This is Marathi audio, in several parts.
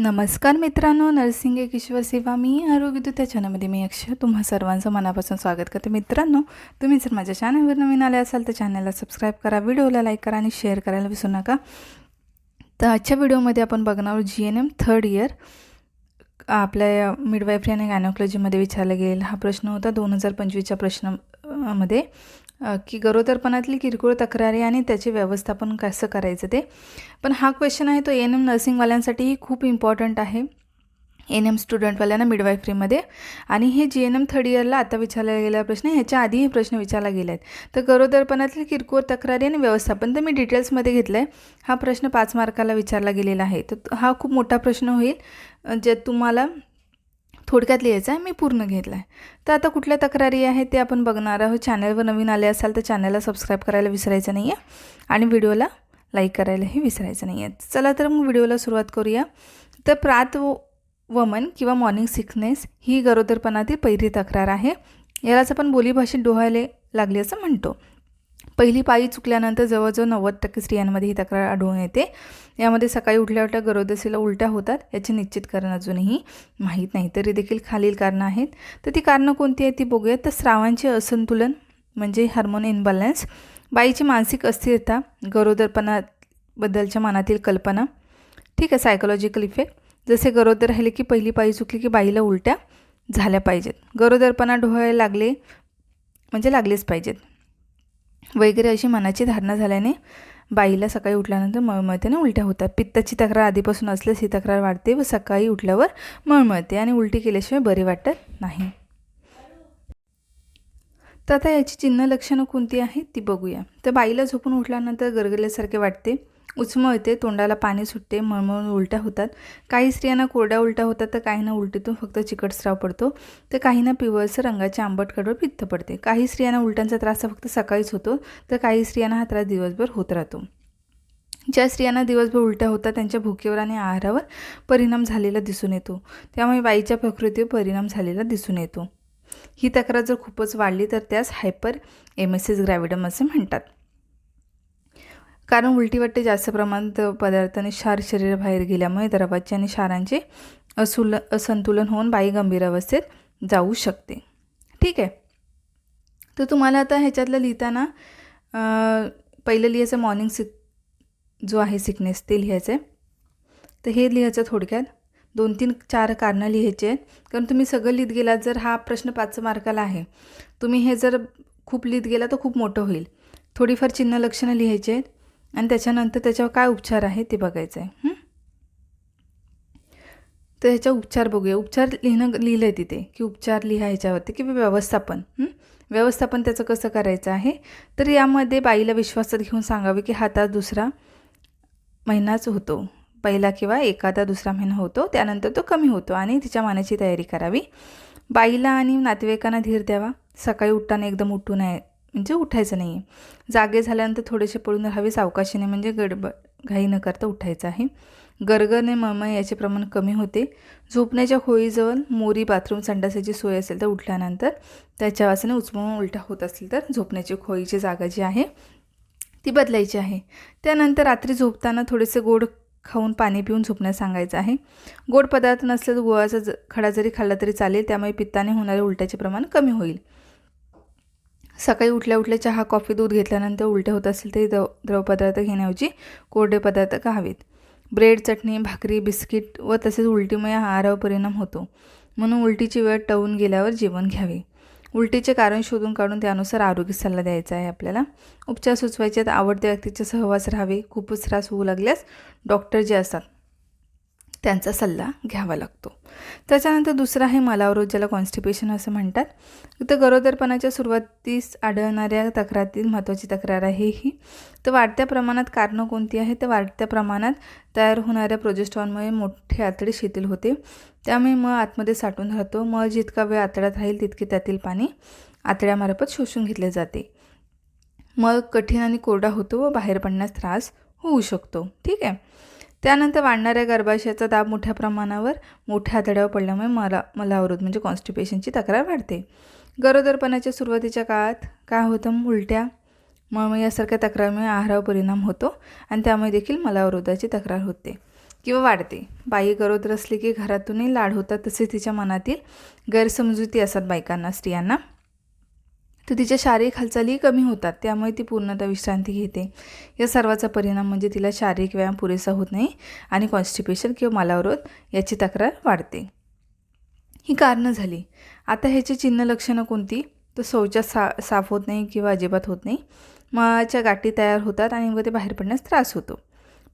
नमस्कार मित्रांनो नर्सिंग एक ईश्वर सेवा मी आरोग्य त्या चॅनलमध्ये मी अक्षय. तुम्हा सर्वांचं मनापासून स्वागत करते. मित्रांनो तुम्ही जर माझ्या चॅनलवर नवीन आले असाल तर चॅनलला सबस्क्राईब करा व्हिडिओला लाईक करा आणि शेअर करायला विसरू नका. तर आजच्या व्हिडिओमध्ये आपण बघणार आहोत G N M third year आपल्या मिडवायफरी आणि गायनोकॉलॉजीमध्ये विचारला गेलेला हा प्रश्न होता. दोन हजार पंचवीसच्या प्रश्नामध्ये की गरोदरपणातली किरकोळ तक्रारी आणि त्याचे व्यवस्थापन कसं करायचं ते. पण हा क्वेश्चन आहे तो एन एम नर्सिंगवाल्यांसाठीही खूप इम्पॉर्टंट आहे. एन एम स्टुडंटवाल्यांना मिडवायफरीमध्ये आणि हे जी एन एम थर्ड इयरला आता विचारला गेलेला प्रश्न ह्याच्या आधी हे प्रश्न विचारला गेला आहेत तर गरोदरपणातील किरकोळ तक्रारी आणि व्यवस्थापन तर मी डिटेल्समध्ये घेतलं आहे हा प्रश्न पाच मार्काला विचारला गेलेला आहे. तर हा खूप मोठा प्रश्न होईल. अ, जे तुम्हाला थोडक्यात लिहायचं आहे मी पूर्ण घेतला आहे. तर आता कुठल्या तक्रारी आहेत ते आपण बघणार आहोत. चॅनलवर नवीन आले असाल तर चॅनलला सबस्क्राईब करायला विसरायचं नाही आहे आणि व्हिडिओला लाईक करायलाही विसरायचं नाही आहे चला तर मग व्हिडिओला सुरुवात करूया. तर प्रात वमन किंवा मॉर्निंग सिकनेस ही गरोदरपणातील पहिली तक्रार आहे. यालाच आपण बोलीभाषेत डोहायला लागली असं म्हणतो. पहिली पायी चुकल्यानंतर जवळजवळ नव्वद टक्के स्त्रियांमध्ये ही तक्रार आढळून येते. यामध्ये सकाळी उठल्या उठल्या गरोदशीला उलट्या होतात याचे निश्चित कारण अजूनही माहीत नाही. तरी देखील खालील कारणं आहेत. तर ती कारणं कोणती आहेत ती बघूया तर स्रावांचे असंतुलन म्हणजे हार्मोन इनबॅलन्स बाईची मानसिक अस्थिरता गरोदरपणाबद्दलच्या मनातील कल्पना ठीक आहे सायकोलॉजिकल इफेक्ट जसे गरोदर राहिले की पहिली पायी चुकली की बाईला उलट्या झाल्या पाहिजेत. गरोदरपणा डोहायला लागले म्हणजे लागलेच पाहिजेत. वगैरे अशी मनाची धारणा झाल्याने बाईला सकाळी उठल्यानंतर मळमळते आणि उलट्या होतात. पित्ताची तक्रार आधीपासून असल्यास ही तक्रार वाढते व सकाळी उठल्यावर मळमळते आणि उलटी केल्याशिवाय बरे वाटत नाही. तर आता याची चिन्ह लक्षणं कोणती आहेत ती बघूया. तर बाईला झोपून उठल्यानंतर गरगरल्यासारखे वाटते. उचमळ येते तोंडाला पाणी सुटते मळमळून उलट्या होतात. काही स्त्रियांना कोरड्या उलट्या होतात तर काहींना उलटीतून फक्त चिकट स्राव पडतो तर काहींना पिवळसर रंगाचे आंबट कडवर पित्त पडते. काही स्त्रियांना उलट्यांचा त्रास फक्त सकाळीच होतो तर काही स्त्रियांना हा त्रास दिवसभर होत राहतो. ज्या स्त्रियांना दिवसभर उलट्या होतात त्यांच्या भुकेवर आणि आहारावर परिणाम झालेला दिसून येतो. त्यामुळे बाईच्या प्रकृतीवर परिणाम झालेला दिसून येतो. ही तक्रार जर खूपच वाढली तर त्यास hyperemesis gravidarum असे म्हणतात. कारण उलटी वाटते जास्त प्रमाणात पदार्थाने क्षार शरीराबाहेर गेल्यामुळे द्रवाचे आणि क्षारांचे असुल असंतुलन होऊन बाई गंभीर अवस्थेत जाऊ शकते. ठीक आहे. तर तुम्हाला आता ह्याच्यातलं लिहिताना पहिलं लिहायचं मॉर्निंग सिक जो आहे सिकनेस ते लिहायचं आहे तर हे लिहायचं थोडक्यात. दोन तीन चार कारणं लिहायची आहेत. कारण तुम्ही सगळं लिहित गेलात जर हा प्रश्न पाच मार्काला आहे. तुम्ही हे जर खूप लिहित गेला तर खूप मोठं होईल. थोडीफार चिन्ह लक्षणं लिहायची आहेत. आणि त्याच्यानंतर त्याच्यावर काय उपचार आहे ते बघायचं आहे तर ह्याच्या उपचार बघूया. उपचार लिहिणं लिहिलं आहे तिथे की उपचार लिहा ह्याच्यावरती किंवा व्यवस्थापन व्यवस्थापन त्याचं कसं करायचं आहे? तर यामध्ये बाईला विश्वासात घेऊन सांगावे की हा तास दुसरा महिनाच होतो. पहिला किंवा एखादा दुसरा महिना होतो त्यानंतर तो कमी होतो आणि तिच्या मानाची तयारी करावी. बाईला आणि नातेवाईकांना धीर द्यावा. सकाळी उठताना एकदम उठू नये म्हणजे उठायचं नाही आहे जागे झाल्यानंतर थोडेसे पळून हवे सावकाशीने म्हणजे गडबड घाई न करता उठायचं आहे. गरगरने मळमळ याचे प्रमाण कमी होते. झोपण्याच्या खोळीजवळ मोरी बाथरूम संडासाची सोय असेल तर उठल्यानंतर त्याच्या वासाने उचमळून उलटा होत असेल तर झोपण्याची खोळीची जागा जी आहे ती बदलायची आहे. त्यानंतर रात्री झोपताना थोडेसे गोड खाऊन पाणी पिऊन झोपण्यास सांगायचं आहे. गोड पदार्थ नसले तर गुळाचा ज खडा जरी खाल्ला तरी चालेल त्यामुळे पित्ताने होणारे उलट्याचे प्रमाण कमी होईल. सकाळी उठल्या उठल्या चहा कॉफी दूध घेतल्यानंतर उलट्या होत असेल तरी द्रव द्रवपदार्थ घेण्याऐवजी कोरडे पदार्थ खावेत. ब्रेड चटणी भाकरी बिस्किट व तसेच उलटीमुळे आहारावर परिणाम होतो. म्हणून उलटीची वेळ टळून गेल्यावर जेवण घ्यावे. उलटीचे कारण शोधून काढून त्यानुसार आरोग्य सल्ला द्यायचा आहे आपल्याला. उपचार सुचवायचे आहेत. आवडत्या व्यक्तीचे सहवास राहावे. खूपच त्रास होऊ लागल्यास डॉक्टर जे असतात त्यांचा सल्ला घ्यावा लागतो. त्याच्यानंतर दुसरं आहे मालावरोध ज्याला कॉन्स्टिपेशन असं म्हणतात. तर गरोदरपणाच्या सुरुवातीस आढळणाऱ्या तक्रारीतील महत्त्वाची तक्रार आहे ही. तर वाढत्या प्रमाणात कारणं कोणती आहे तर वाढत्या प्रमाणात तयार होणाऱ्या प्रोजेस्ट्रॉनमुळे मोठे आतडे शिथिल होते. त्यामुळे मग आतमध्ये साठून राहतो. मग जितका वेळ आतड्यात राहील तितके त्यातील पाणी आतड्यामार्फत शोषून घेतले जाते. मग कठीण आणि कोरडा होतो व बाहेर पडण्यास त्रास होऊ शकतो. ठीक आहे? त्यानंतर वाढणाऱ्या गर्भाशयाचा दाब मोठ्या प्रमाणावर मोठ्या आतड्यावर पडल्यामुळे मला मलावरोध म्हणजे कॉन्स्टिपेशनची तक्रार वाढते. गरोदरपणाच्या सुरुवातीच्या काळात काय होतं उलट्या मग यासारख्या तक्रारमुळे आहारावर परिणाम होतो आणि त्यामुळे देखील मलावरोधाची तक्रार होते किंवा वाढते. बाई गरोदर असली की घरातूनही लाड होतात तसेच तिच्या मनातील गैरसमजुती असतात बायकांना स्त्रियांना. तर तिच्या शारीरिक हालचाली कमी होतात त्यामुळे ती पूर्णतः विश्रांती घेते. या सर्वाचा परिणाम म्हणजे तिला शारीरिक व्यायाम पुरेसा होत नाही आणि कॉन्स्टिपेशन किंवा मालावरोध याची तक्रार वाढते. ही कारणं झाली. आता ह्याची चिन्ह लक्षणं कोणती? तर शौचात सा साफ होत नाही किंवा अजिबात होत नाही. मळाच्या गाठी तयार होतात आणि मग ते बाहेर पडण्यास त्रास होतो.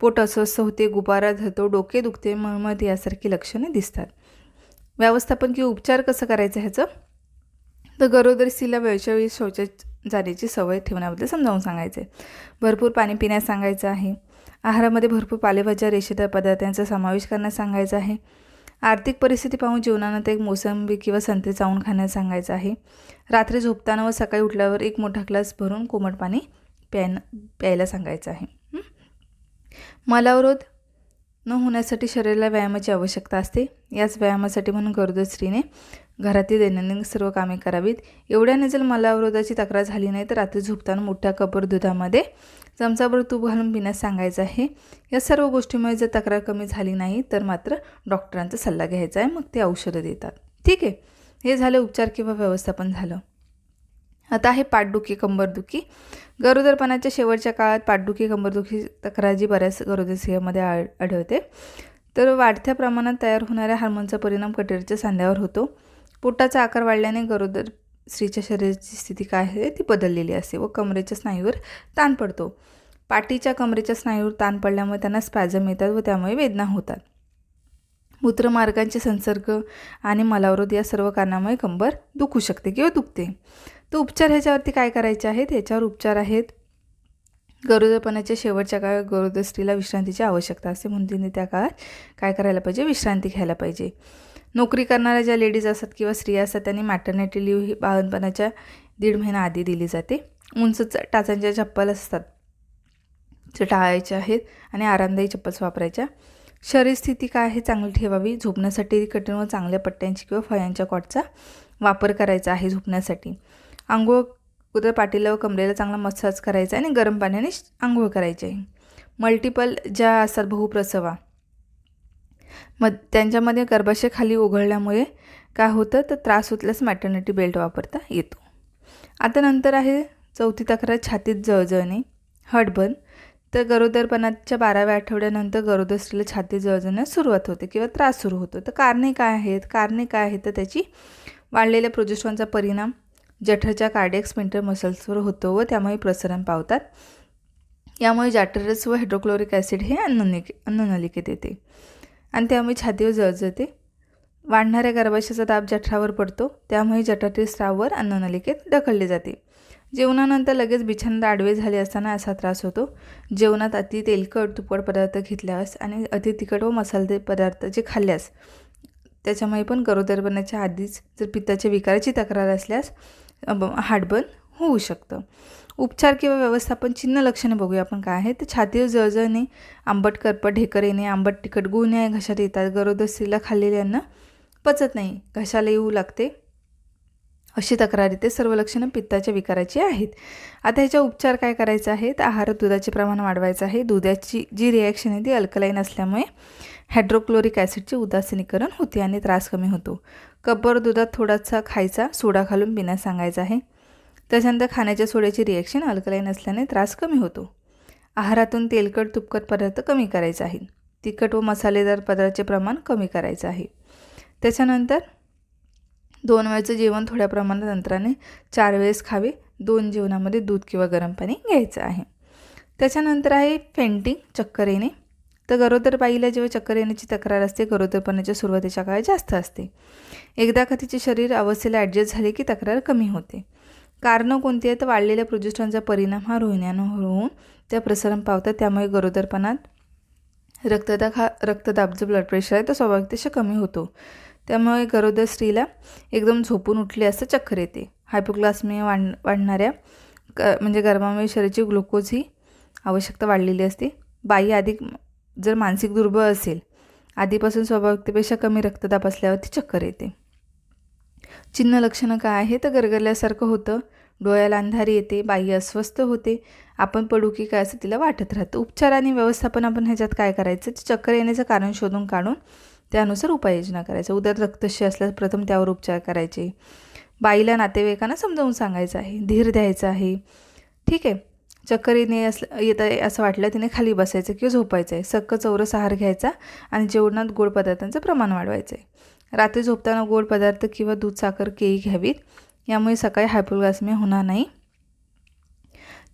पोट अस्वस्थ होते गुबारा धरतो डोके दुखते मळमळ यासारखी लक्षणे दिसतात. व्यवस्थापन किंवा उपचार कसं करायचं ह्याचं? तर गरोदर स्त्रीला वेळच्या वेळी शौचात जाण्याची सवय ठेवण्याबद्दल समजावून सांगायचं आहे भरपूर पाणी पिण्यास सांगायचं आहे. आहारामध्ये भरपूर पालेभाज्या रेषेदार पदार्थांचा समावेश करण्यास सांगायचा आहे. आर्थिक परिस्थिती पाहून जीवनानंतर एक मोसंबी किंवा संत्री चावून खाण्यास सांगायचं आहे. रात्री झोपताना व सकाळी उठल्यावर एक मोठा ग्लास भरून कोमट पाणी प्यायनं प्यायला सांगायचं आहे. मला मलावरोध न होण्यासाठी शरीराला व्यायामाची आवश्यकता असते. याच व्यायामासाठी म्हणून गरोदर स्त्रीने घरातील दैनंदिन सर्व कामे करावीत. एवढ्याने जर मलावरोधाची तक्रार झाली नाही तर रात्री झोपताना मोठ्या कपर दुधामध्ये चमचाभर तूप घालून पिण्यास सांगायचं आहे. या सर्व गोष्टीमुळे जर तक्रार कमी झाली नाही तर मात्र डॉक्टरांचा सल्ला घ्यायचा आहे. मग ते औषधं देतात. ठीक आहे. हे झालं उपचार किंवा व्यवस्थापन झालं. आता आहे पाठदुखी कंबरदुखी. गरोदरपणाच्या शेवटच्या काळात पाठदुखी कंबरदुखी तक्रार जी बऱ्याच गरोदर सिंहमध्ये आढ आढळते. तर वाढत्या प्रमाणात तयार होणाऱ्या हार्मोनचा परिणाम कटेरच्या सांध्यावर होतो. पोटाचा आकार वाढल्याने गरोदर स्त्रीच्या शरीराची स्थिती काय आहे ती बदललेली असते व कमरेच्या स्नायूवर ताण पडतो. पाठीच्या कमरेच्या स्नायूवर ताण पडल्यामुळे त्यांना स्पॅझम येतात व त्यामुळे वेदना होतात. मूत्रमार्गांचे संसर्ग आणि मलावरोध या सर्व कारणामुळे कंबर दुखू शकते किंवा दुखते. तर उपचार ह्याच्यावरती काय करायचे आहेत? ह्याच्यावर उपचार आहेत. गरोदरपणाच्या शेवटच्या काळात गरोदर स्त्रीला विश्रांतीची आवश्यकता असते. म्हणून तिने त्या काळात काय करायला पाहिजे? विश्रांती घ्यायला पाहिजे. नोकरी करणाऱ्या ज्या लेडीज असतात किंवा स्त्रिया असतात त्यांनी मॅटर्निटी लिव्ह ही बाळणपणाच्या दीड महिना आधी दिली जाते. उंच च- टाचांच्या चप्पल असतात. जे टाळायच्या आहेत आणि आरामदायी चप्पल्स वापरायच्या. शरीर स्थिती काय आहे? चांगली ठेवावी. झोपण्यासाठी कठीण व चांगल्या पट्ट्यांची किंवा फळ्यांच्या कॉटचा वापर करायचा आहे झोपण्यासाठी. आंघोळ उदर पाठीला व कमरेला चांगला मसाज करायचा आहे आणि गरम पाण्याने आंघोळ करायची. आहे मल्टिपल ज्या असतात बहुप्रसवा. मग त्यांच्यामध्ये गर्भाशय खाली उघडल्यामुळे काय होतं? तर त्रास होतल्यास मॅटर्निटी बेल्ट वापरता येतो. आता नंतर आहे चौथी तक्रार छातीत जळजळणे हडबन तर गरोदरपणाच्या बाराव्या आठवड्यानंतर गरोदर स्त्रीला छातीत जळजळण्यास सुरुवात होते किंवा त्रास सुरू होतो. तर कारणे काय आहेत? कारणे काय आहेत? तर त्याची वाढलेल्या प्रोजेस्ट्रॉनचा परिणाम जठरच्या कार्डियक स्पेंटर मसल्सवर होतो व त्यामुळे प्रसरण पावतात. यामुळे जॅटरस व हायड्रोक्लोरिक ॲसिड हे अन्ननिके अन्ननलिकेत येते. आणि त्यामुळे छातीवर जळजळते. वाढणाऱ्या गर्भाशयाचा दाब जठरावर पडतो. त्यामुळे जठरातील स्राववर अन्ननलिकेत ढकलले जाते. जेवणानंतर लगेच बिछान्यात आडवे झाले असताना असा त्रास होतो. जेवणात अति तेलकट तुपट पदार्थ घेतल्यास आणि अति तिखट व मसाले पदार्थ जे खाल्ल्यास त्याच्यामुळे पण गरोदरपणाच्या आधीच जर पित्ताच्या विकाराची तक्रार असल्यास हार्टबर्न होऊ शकतं. उपचार किंवा व्यवस्थापन चिन्ह लक्षणे बघूया आपण काय आहे. तर छातीवर जळजळणे आंबट करपट ढेकर येणे आंबट तिखट गुन्हे घशात येतात. गरोदर स्त्रीला खाल्लेले अन्न पचत नाही. घशाला येऊ लागते. अशी तक्रार येते. सर्व लक्षणं पित्ताच्या विकाराची आहेत. आता ह्याचा उपचार काय करायचा आहे तर आहारात दुधाचे प्रमाण वाढवायचं आहे. दुधाची जी रिॲक्शन आहे ती अल्कलाईन असल्यामुळे हायड्रोक्लोरिक ॲसिडचे उदासीनीकरण होते आणि त्रास कमी होतो. कब्बर दुधात थोडासा खायचा सोडा घालून पिण्यास सांगायचा आहे. त्याच्यानंतर खाण्याच्या सोड्याची रिॲक्शन अल्कलाईन असल्याने त्रास कमी होतो. आहारातून तेलकट तुपकट पदार्थ कमी करायचा आहे तिखट व मसालेदार पदार्थाचे प्रमाण कमी करायचं आहे. त्याच्यानंतर दोन वेळचं जेवण थोड्या प्रमाणात अंतराने चार वेळेस खावे दोन जेवणामध्ये दूध किंवा गरम पाणी घ्यायचं आहे. त्याच्यानंतर आहे फेंटिंग चक्कर येणे. तर गरोदर बाईला जेव्हा चक्कर येण्याची तक्रार असते गरोदरपणाच्या सुरुवातीच्या काळात जास्त असते. एकदा का तिचे शरीर अवस्थेला ॲडजस्ट झाले की तक्रार कमी होते. कारणं कोणती आहेत? तर वाढलेल्या प्रोजेस्ट्रॉनचा परिणाम हा रोहिण्यानं होऊन त्या प्रसारण पावतात त्यामुळे गरोदरपणात रक्तदाब हा रक्तदाब जो ब्लड प्रेशर आहे तो स्वाभाविकतेशा कमी होतो. त्यामुळे गरोदर स्त्रीला एकदम झोपून उठले असं चक्कर येते. हायपोग्लासमिया वाढ वाढणाऱ्या क म्हणजे गर्भामुळे शरीराची ग्लुकोज ही आवश्यकता वाढलेली असते. बाई अधिक जर मानसिक दुर्बळ असेल आधीपासून स्वाभाविकतेपेक्षा कमी रक्तदाब असल्यावर ती चक्कर येते. चिन्ह लक्षणं काय आहे तर गरगरल्यासारखं होतं. डोळ्याला अंधारी येते बाई अस्वस्थ होते. आपण पडू की काय असं तिला वाटत राहतं. उपचार आणि व्यवस्थापन आपण ह्याच्यात काय करायचं? चक्कर येण्याचं कारण शोधून काढून त्यानुसार उपाययोजना करायचं उदर रक्तशी असल्यास प्रथम त्यावर उपचार करायचे. बाईला नातेवाईकांना समजावून सांगायचं आहे. धीर द्यायचा आहे. ठीक आहे. चक्कर येणे असलं येत आहे असं वाटलं तिने खाली बसायचं किंवा झोपायचं आहे. सक्क चौरस आहार घ्यायचा आणि जेवणात गोड पदार्थांचं प्रमाण वाढवायचं आहे. रात्री झोपताना गोड पदार्थ किंवा दूध साखर केळी घ्यावीत. यामुळे सकाळी हायपोग्लासमिया होणार नाही.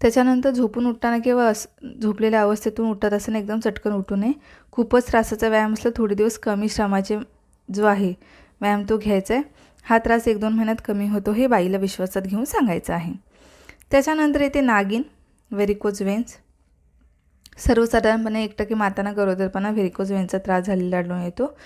त्याच्यानंतर झोपून उठताना किंवा अस झोपलेल्या अवस्थेतून उठत असताना एकदम चटकन उठू नये. खूपच त्रासाचा व्यायाम असला थोडे दिवस कमी श्रमाचे जो आहे व्यायाम तो घ्यायचा आहे. हा त्रास एक दोन महिन्यात कमी होतो हे बाईला विश्वासात घेऊन सांगायचं आहे. त्याच्यानंतर येते नागिन. Varicose veins. सर्वसाधारणपणे एक टक्के मातांना गरोदरपणा व्हेरिकोज वेन्सचा त्रास झालेला आढळून येतो.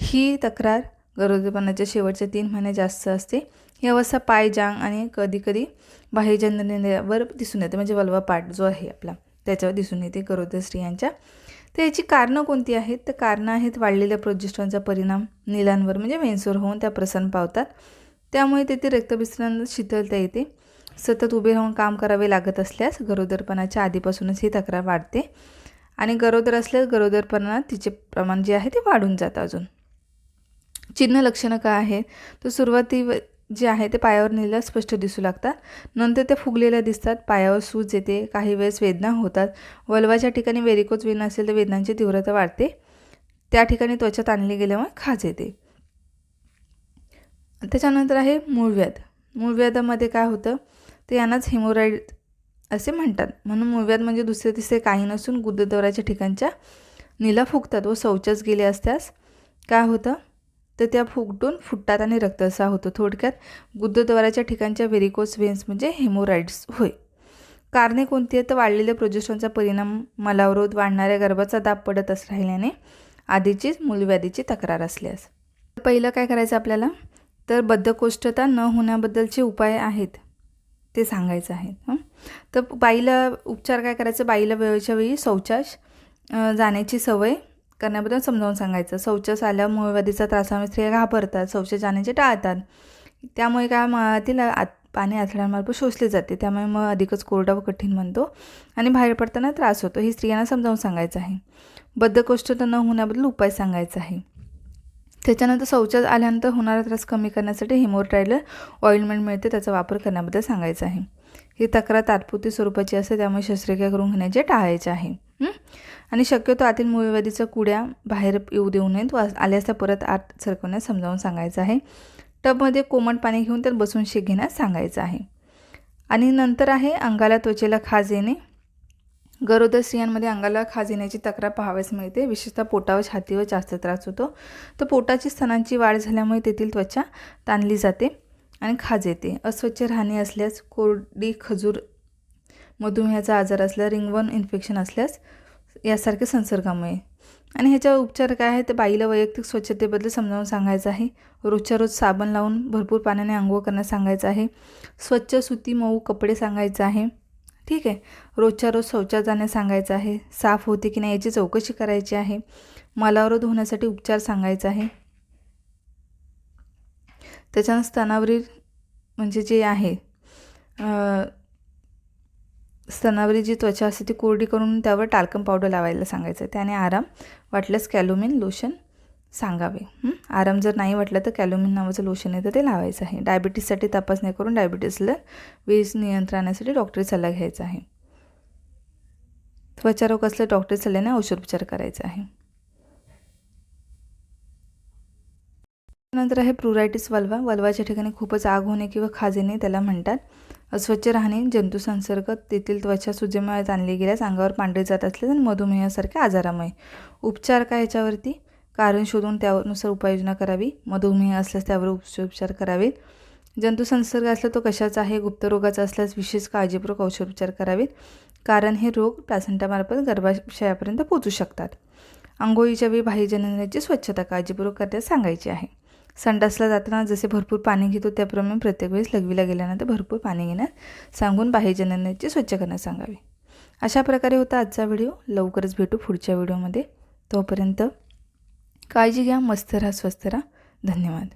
ही तक्रार गरोदरपणाच्या शेवटचे तीन महिने जास्त असते. ही अवस्था पाय जांग आणि कधीकधी बाह्यजननेवर दिसून येते म्हणजे वल्वा पाठ जो आहे आपला त्याच्यावर दिसून येते गरोदर स्त्रियांच्या. तर याची कारणं कोणती आहेत? तर कारणं आहेत वाढलेल्या प्रोजेस्ट्रॉनचा परिणाम नीलांवर म्हणजे वेन्सवर होऊन त्या प्रसन्न पावतात. त्यामुळे तेथे रक्तभिसरण शीतलता येते. सतत उभे राहून काम करावे लागत असल्यास गरोदरपणाच्या आधीपासूनच ही तक्रार वाढते. आणि गरोदर असल्यास गरोदरपणा तिचे प्रमाण जे आहे ते वाढून जातं अजून. चिन्ह लक्षणं काय आहेत? तर सुरुवाती जे आहे ते पायावर नेलं स्पष्ट दिसू लागतात. नंतर ते फुगलेल्या दिसतात पायावर सूज येते काही वेळेस वेदना होतात. वलवाच्या ठिकाणी वेरिकोज वेन असेल तर वेदनांची तीव्रता वाढते. त्या ठिकाणी त्वचा ताणली गेल्यामुळे खाज येते. त्याच्यानंतर आहे मूळव्याध मूळव्याधामध्ये काय होतं? तर यांनाच हेमोराईड असे म्हणतात. म्हणून मुव्यात म्हणजे दुसरे तिसरे काही नसून गुदद्वाराच्या ठिकाणच्या नीला फुगतात व शौचच गेले असल्यास काय होतं? तर त्या फुगटून फुटतात आणि रक्तसा होतो. थोडक्यात गुद्धद्वाराच्या ठिकाणच्या व्हेरिकोस व्हेन्स म्हणजे हेमोराईड्स होय. कारणे कोणती आहेत? तर वाढलेल्या प्रोजेस्ट्रॉनचा परिणाम मलावरोध वाढणाऱ्या गर्भाचा दाब पडत अस राहिल्याने आधीचीच मूलव्याधीची तक्रार असल्यास. पहिलं काय करायचं आपल्याला? तर बद्धकोष्ठता न होण्याबद्दलचे उपाय आहेत. ते सांगायचं आहे. तर बाईला उपचार काय करायचं? बाईला वेळच्या वेळी शौचास जाण्याची सवय करण्याबद्दल समजावून सांगायचं. शौचास आल्या मूळव्याधीचा त्रासामुळे स्त्रिया घाबरतात शौचास जाण्याचे टाळतात. त्यामुळे काय मळातील आत पाणी आथड्यांमार्फत शोषले जाते. त्यामुळे मग अधिकच कोरडा व कठीण म्हणतो आणि बाहेर पडताना त्रास होतो. ही स्त्रियांना समजावून सांगायचं आहे. बद्धकोष्ठता न होण्याबद्दल उपाय सांगायचा आहे. त्याच्यानंतर शौचात आल्यानंतर होणारा त्रास कमी करण्यासाठी हेमोट्रायलर ऑइलमेंट मिळते त्याचा वापर करण्याबद्दल सांगायचं आहे. ही तक्रार तात्पुरती स्वरूपाची असते त्यामुळे शस्त्रक्रिया करून घेण्याचे टाळायचे आहे. आणि शक्यतो आतील मूळव्याधीच्या कुड्या बाहेर येऊ देऊ नयेत व आल्यास त्या परत आत सरकवण्यास समजावून सांगायचं आहे. टबमध्ये कोमट पाणी घेऊन त्यात बसून शेक घेण्यास सांगायचं आहे. आणि नंतर आहे अंगाला त्वचेला खाज येणे गरोदर स्त्रियांमध्ये अंगाला खाज येण्याची तक्रार पाहावयास मिळते. विशेषतः पोटावर छातीवर जास्त त्रास होतो. तर पोटाची स्तनांची वाढ झाल्यामुळे तेथील त्वचा ताणली जाते आणि खाज येते. अस्वच्छ राहणे असल्यास कोरडी खजूर मधुमेहाचा आजार असल्यास रिंगवन इन्फेक्शन असल्यास यासारखे संसर्गामुळे. आणि ह्याच्यावर उपचार काय आहे तर बाईला वैयक्तिक स्वच्छतेबद्दल समजावून सांगायचं आहे. रोजच्या रोज साबण लावून भरपूर पाण्याने आंघोळ करण्यास सांगायचं आहे. स्वच्छ सुती मऊ कपडे सांगायचं आहे. ठीक आहे. रोजच्या रोज शौचात जाण्यास सांगायचं आहे. साफ होते की नाही याची चौकशी करायची आहे. मलावरोध होण्यासाठी उपचार सांगायचा आहे. त्याच्यानं स्तनावरील म्हणजे जे आहे स्तनावरील जी त्वचा असते ती कोरडी करून त्यावर टाल्कम पावडर लावायला सांगायचं त्याने आराम वाटल्यास कॅलोमिन लोशन सांगावे. आराम जर नाही वाटला तर कॅलोमिन नावाचं लोशन तर ते लावायचं आहे. डायबिटीससाठी तपासणी करून डायबिटीसला वीज नियंत्रणासाठी डॉक्टरी सल्ला घ्यायचा आहे. त्वचारोग असल्या डॉक्टरी सल्ल्याने औषधोपचार करायचा आहे. नंतर आहे प्रुरायटिस वल्वा. वल्वाच्या ठिकाणी खूपच आग होणे किंवा खाज येणे त्याला म्हणतात. अस्वच्छ राहणे जंतुसंसर्ग तेथील त्वचा सुजेमुळे जाणली गेल्यास अंगावर पांढरे जात असल्यास आणि मधुमेहासारख्या आजारामुळे. उपचार काय याच्यावरती? कारण शोधून त्यानुसार उपाययोजना करावी. मधुमेह असल्यास त्यावर उपचार करावेत. जंतुसंसर्ग असला तो कशाचा आहे? गुप्तरोगाचा असल्यास विशेष काळजीपूर्वक औषधोपचार करावेत. कारण हे रोग प्लासेंटामार्फत गर्भाशयापर्यंत पोचू शकतात. आंघोळीच्या वेळी बाह्य बाह्यजननाची स्वच्छता काळजीपूर्वक करण्यास सांगायची आहे. संडासला जाताना जसे भरपूर पाणी घेतो त्याप्रमाणे प्रत्येक वेळेस लघवीला गेल्यानंतर भरपूर पाणी घेण्यास सांगून बाह्य बाह्यजननाची स्वच्छ करण्यास सांगावे. अशा प्रकारे होता आजचा व्हिडिओ. लवकरच भेटू पुढच्या व्हिडिओमध्ये. तोपर्यंत काळजी घ्या मस्त राहा स्वस्त राहा. धन्यवाद.